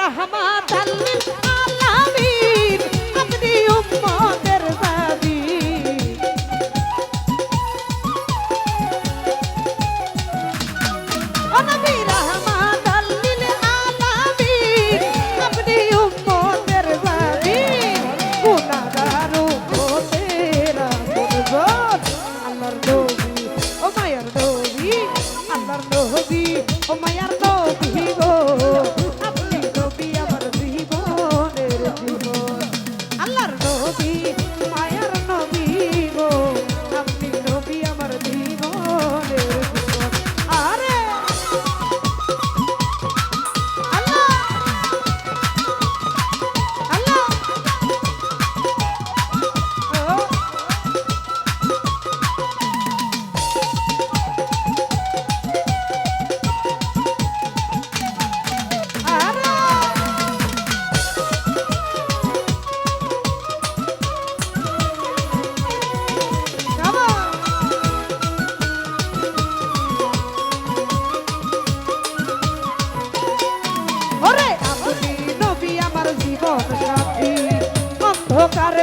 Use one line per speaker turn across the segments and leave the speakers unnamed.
রহমাতাল লিল আলামিন উম্মত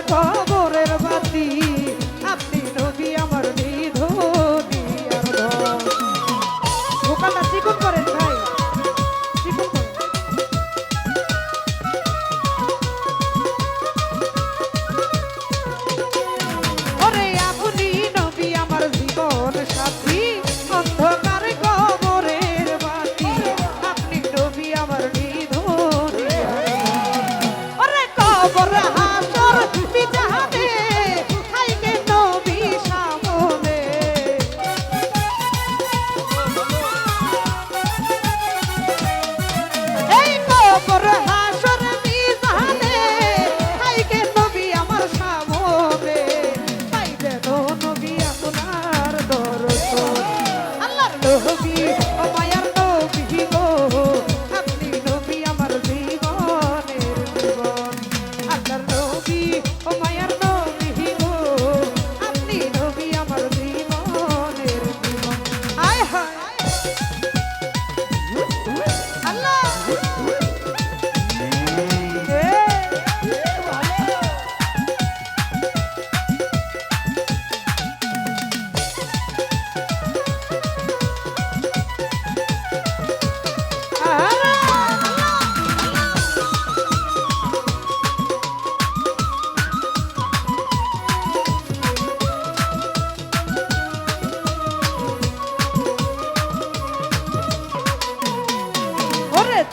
খবরের বাতি। Happy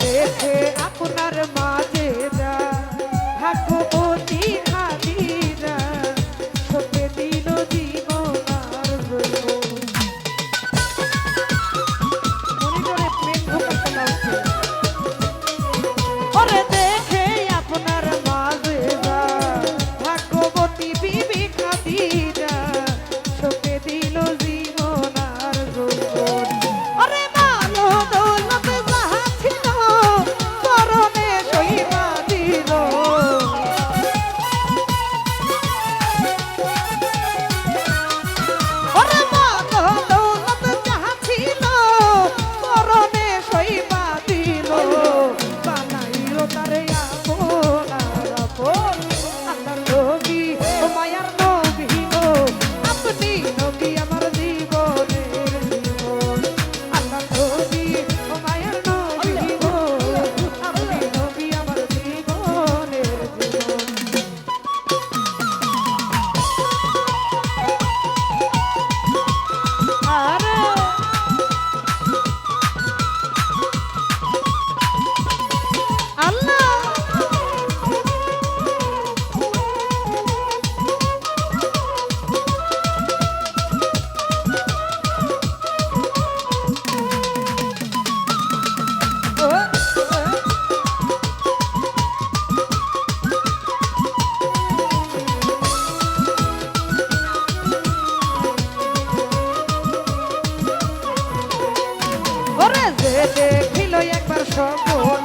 দেখে আপনার মাঝে যা। থাকব ওরে যে দেখিল একবার সপন